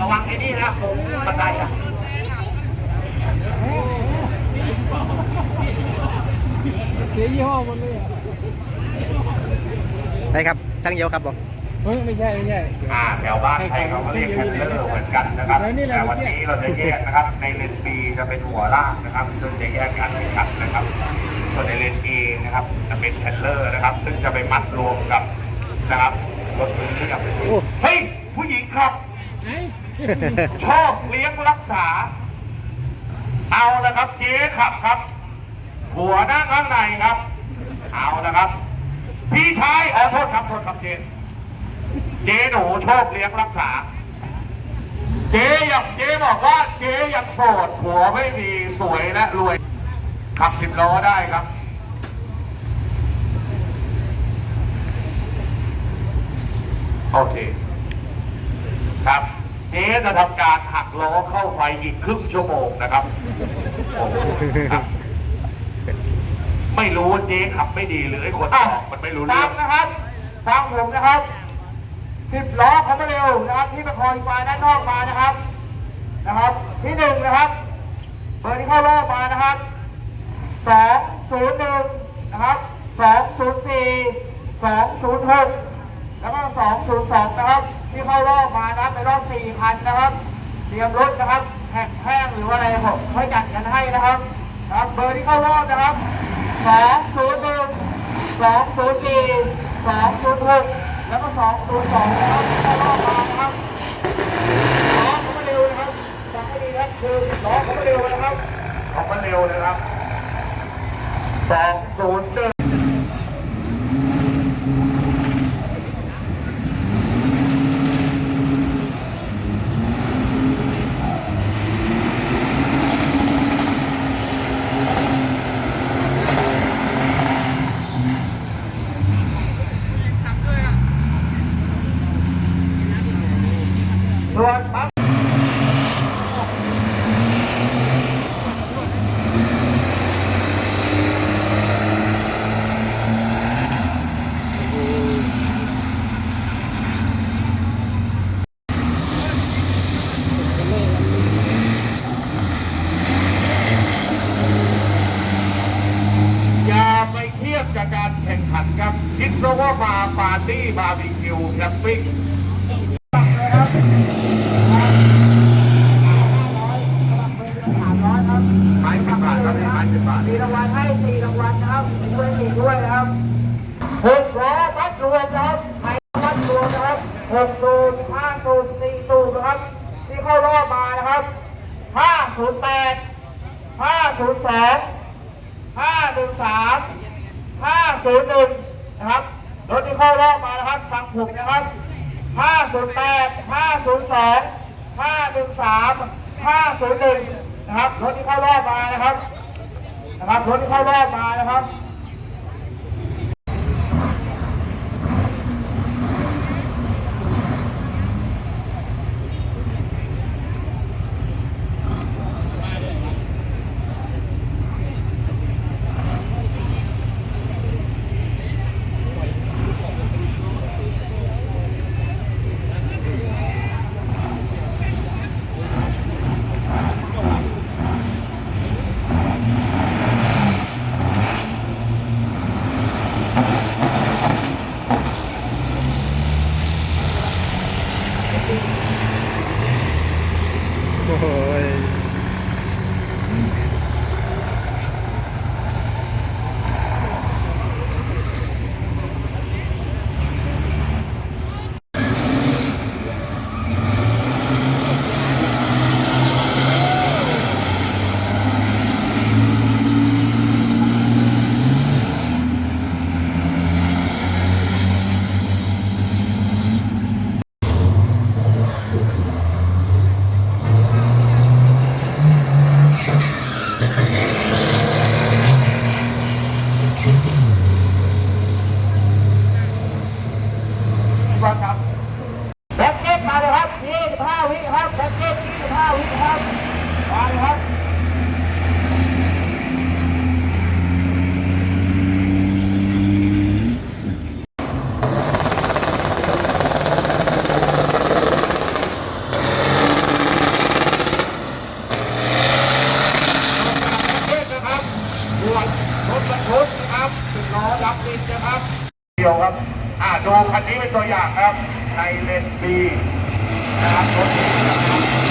ระวังไอ้นี่นะผมบันไดอะเสียยี่ห้อหมดเลยอะไหนครับช่างเยอะครับผมไม่ใช่ไม่ใช่ อ่าแถวบ้านไทยเขาก็เรียกแคนเตอร์เหมือนกันนะครับแต่วันนี้เราจะแยกนะครับ ในเลนบีจะเป็นหัวลางนะครับซึ่งจะแยกกันเป็นขัดนะครับ ส่วนในเลนเอนะครับจะเป็นแคนเลอร์นะครับ ซึ่งจะไปมัดรวมกับนะครับรถมือเรียบโอ้ เฮ้ ผู้หญิงครับไอ้ชอบเลี้ยงรักษา เอาละครับเจ๊ขับครับ หัวนั่งข้างในครับ เอานะครับ พี่ชายขอโทษครับโทษครับเจ๊เจ๊หนูชอบเลี้ยงรักษา เจ๊อยากเจ๊บอกว่าเจ๊ยังโสดผัวไม่มีสวยและรวย ขับสิบล้อได้ครับ โอเค ครับ เจ๊จะทำการหักล้อเข้าไฟอีกครึ่งชั่วโมงนะครับโอ้โหครับไม่รู้ว่าเจ๊ขับไม่ดีหรือไอ้คนออกมันไม่รู้เรื่องนะครับฟังผมนะครับสิบล้อเขามาเร็วนะครับ ที่ประคองอีกฝ่ายด้านนอกมานะครับ นะครับ ที่หนึ่งนะครับเบอร์ที่เข้ารอบมานะครับสองศูนย์หนึ่งนะครับสองศูนย์สี่สองศูนย์หก แล้วก็202 นะครับ ที่เข้ารอบมานะครันรอบ4คันนะครับ เตรียมรถนะครับแห้งหรือว่าอะไรผมค่อจัดกันให้นะครับครับ เบอร์ที่เข้ารอบนะครับ 201 204 206 แล้วก็ 202 นะครับที่เข้ารอบมานะครับล้อเขามาเร็วนะครับฟังให้ดีนะครับคือล้อเขามาเร็วนะครับเขามาเร็วนะครับ201 ตี้บาร์บีคิวแคมปิ้งสามร้อยครับไม้สิบบาทครับไม้สิบบาทมีรางวัลให้สี่รางวัลนะครับมีด้วยมีด้วยนะครับหกล้อมัดรวมนะครับไทยมัดรวมนะครับหกตูนห้าตูนสี่ตูนนะครับ ที่เข้ารอบมานะครับห้าศูนย์แปดห้าศูนย์สองห้าหนึ่งสามห้าศูนย์หนึ่งนะครับ รถที่เข้ารอบมานะครับฟังผมนะครับห้าศูนย์แปดห้าศูนย์สองห้าหนึ่งสามห้าศูนย์หนึ่งนะครับ รถที่เข้ารอบมานะครับ โอ้ย รวกรถบรรทุกครับสิบล้อรับดินนะครับเดียวครับ อ่าดูคันนี้เป็นตัวอย่างครับในเลนบีนะครับรถนี้นะครับ